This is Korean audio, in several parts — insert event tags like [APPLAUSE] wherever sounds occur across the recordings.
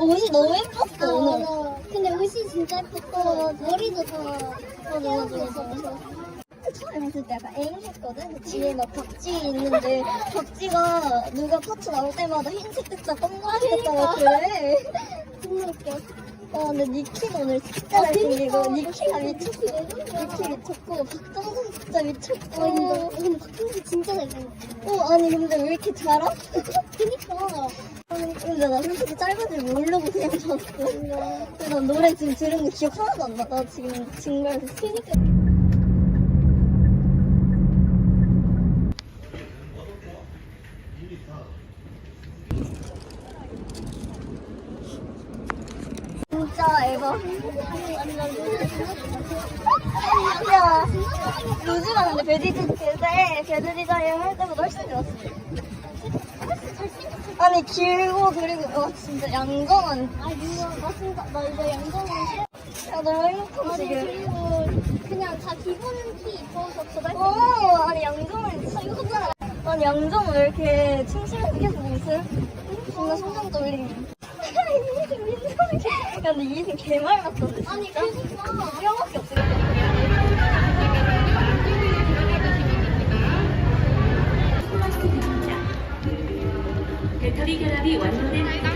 옷이 너무 예뻤어 오늘. 어, 근데 옷이 진짜 예뻤고 머리도 더 헤어져서 처음에 봤을 때 약간 엥 했거든? 그 뒤에 막 벽지 있는데 벽지가 누가 파트 나올 때마다 흰색 됐다 검정색 됐다 막 그래 [LAUGHS] 너무 웃겨. 와 근데 니키가 오늘 진짜 잘생기고 니키가 미쳤고 니키 미쳤고 박정선 진짜 미쳤고 어, 근데 박동수 진짜 잘생겼어. 어 아니 근데 왜 이렇게 잘하? 그니까. 아니, 근데 나 솔직히 짧은 줄 모르고 그냥 봤어 근데 난 노래 지금 들은 거 기억 하나도 안 나. 나 지금 증거해서 그니까. 진짜 앨범 야 요즘 하는데 배드 디자인 할 때보다 훨씬 좋았어 아니 길고 그리고 와 진짜 양정한 아, 이거, 나 진짜, 나 이거 양정은 싫어. 야 너무 행복하고 아니, 지금. 그리고 그냥 다 기본 티 입어서 어 아니 양정은 진짜 이거잖아 아니 양정 왜 이렇게 충실하게 계속 모습 존나 심장 떨리네 야 근데 이승 개말랐어 진짜 아니, 그니까. 뼈밖에 없어 배터리 결합이 완료된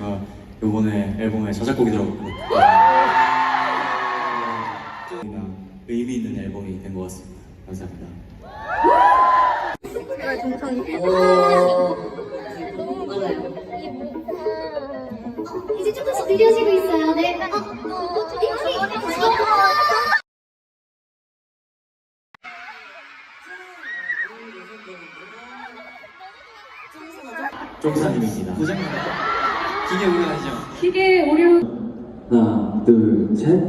제가 이번에 앨범에 자작곡이. 나 의미 있는 앨범이 된 것 같습니다. 감사합니다. 이제 조금씩 느려지고 있어요. 네. 아, 어. 종사님입니다. 기계 오류 아니죠? 기계 오류 하나, 둘, 셋.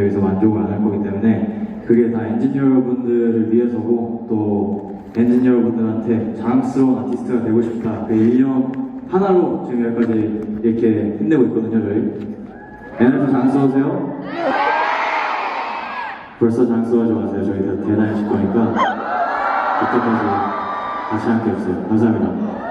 여기서 만족을 안 할 거기 때문에 그게 다 엔지니어 분들을 위해서고 또 엔지니어 분들한테 자랑스러운 아티스트가 되고 싶다. 그 일념 하나로 지금 여기까지 이렇게 힘내고 있거든요 저희. 에너지 자랑스러우세요? 벌써 자랑스러워하지 마세요. 저희 다 대단해질 거니까. 그때까지 같이 함께 해주세요. 감사합니다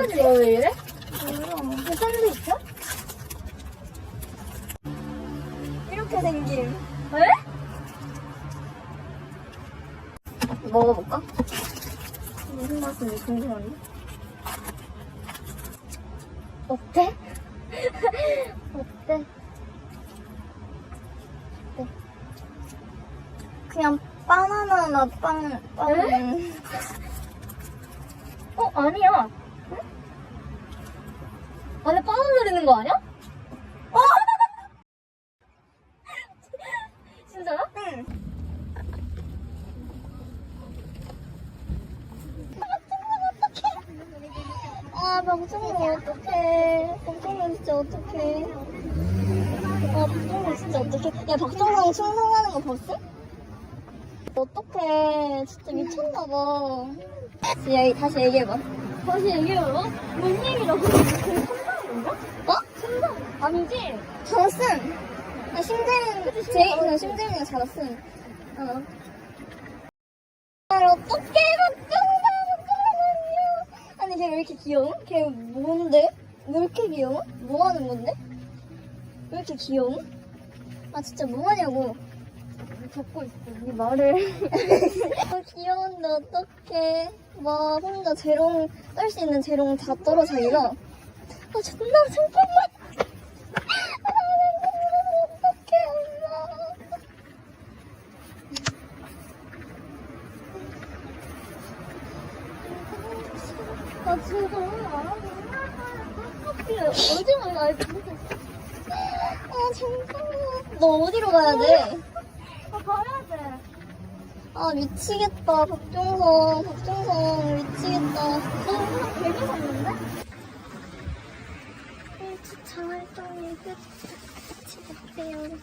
뭐지 왜 이래? 몰라 샌드위치? 이렇게 생김 왜? 먹어볼까? 무슨 맛인지 어때? 어때? 안에 바나나 있는 거 아니야? 어? [LAUGHS] 진짜야? 응. 아, 방송이 어떡해. 방송이 진짜 어떡해. 아, 방송이 진짜 어떡해. 야, 박정상 충성하는 거 봤어? 어떡해. 진짜 미쳤나 봐야 다시 얘기해봐. 다시 얘기해봐. 뭔 얘기라고? 어? 아니지? 잘했음. 아, 심재민, 제, 그냥 심재민이가 잘했음. 어. 아, 어떡해, 박정우, 박정우. 아니, 걔 왜 이렇게 귀여워? 걔 뭔데? 왜 이렇게 귀여워? 뭐 하는 건데? 왜 이렇게 귀여워? 아, 진짜 뭐 하냐고. 적고 있어. 네 말을. [LAUGHS] 아, 귀여운데, 어떡해. 와, 혼자 재롱, 떨 수 있는 재롱 다 떨어 자기가. 아, 존나, 잠깐만. 아, 어떡해, 엄마. 나 진짜 오늘 말하고 어떡해. 어제 말나 진짜. 아, 잠깐만. 너 어디로 가야 돼? 아, 가야 돼. 아, 미치겠다. 박종성, 박종성, 미치겠다. 너 오늘 되게 샀는데? 주차 활동이 끝이 됐대요.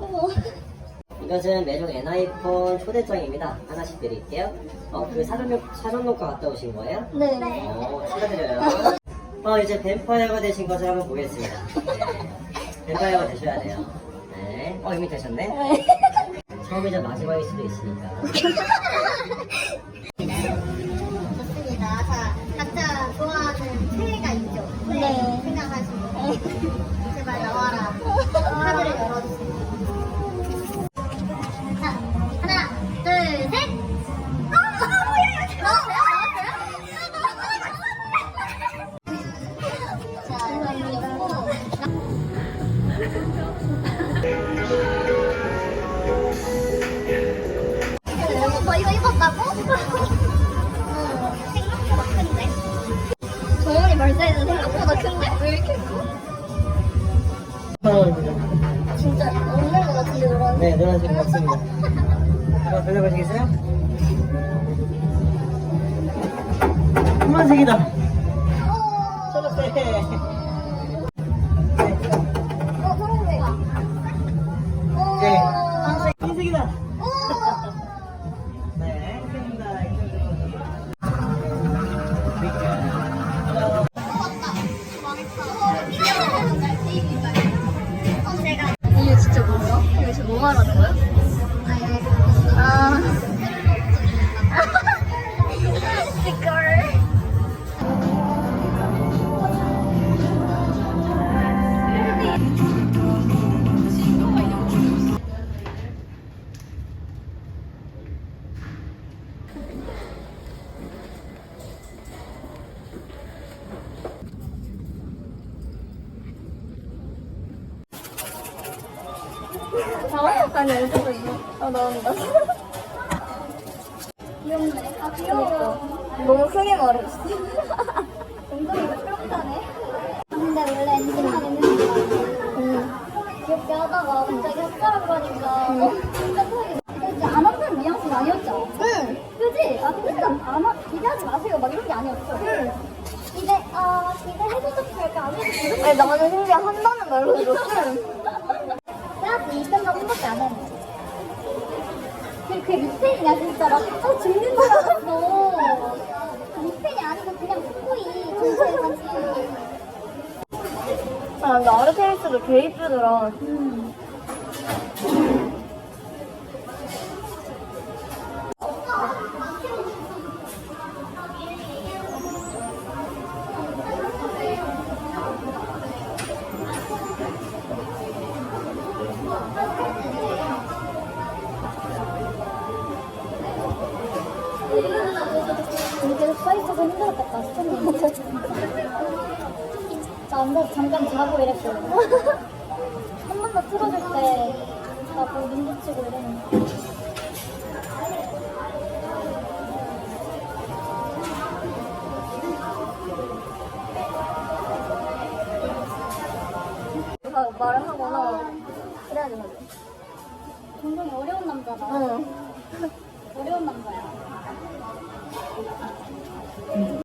어머. 이것은 매종 엔하이폰 초대장입니다. 하나씩 드릴게요. 어, 그 사전, 사전녹화 갔다 오신 거예요? 네. 어, 축하드려요. 어, 이제 뱀파이어가 되신 것을 한번 보겠습니다. 네. 뱀파이어가 되셔야 돼요. 네. 어, 이미 되셨네? 처음이자 마지막일 수도 있으니까. [LAUGHS] 한번 돌 귀엽네. 아, 귀여워. 너무 크게 말했어. 근데 원래 엔진하는 응. 귀엽게 하다가 갑자기 혓바람을 하니까 응. 근데 안 아픈 뉘앙스는 아니었죠? 응. 그지? 아, 근데 안 아, 기대하지 마세요. 막 이런 게 아니었어. 응. 기대, 아, 기대해도 될까? 안 해도 될까? 아니, 나는 심지어 한다는 말로 들었어. 내가 이 생각 한 번도 안 했는데. 그, 그 밑팬이야, 진짜로. 어, 죽는 줄 알았어. 밑팬이 아니고 그냥 코이 전체까지. 아, 근데 아르테미스도 개 이쁘더라. 이 게 써있어서 힘들었겠다, 스탠딩. 저 앉아서 잠깐 자고 이랬거든. 한번 더 틀어줄 때, 나뭐 눈붙이고 이랬는데. 아, 말을 하거나 그래야 되거든. 굉장히 어려운 남자다. 어려운 남자야.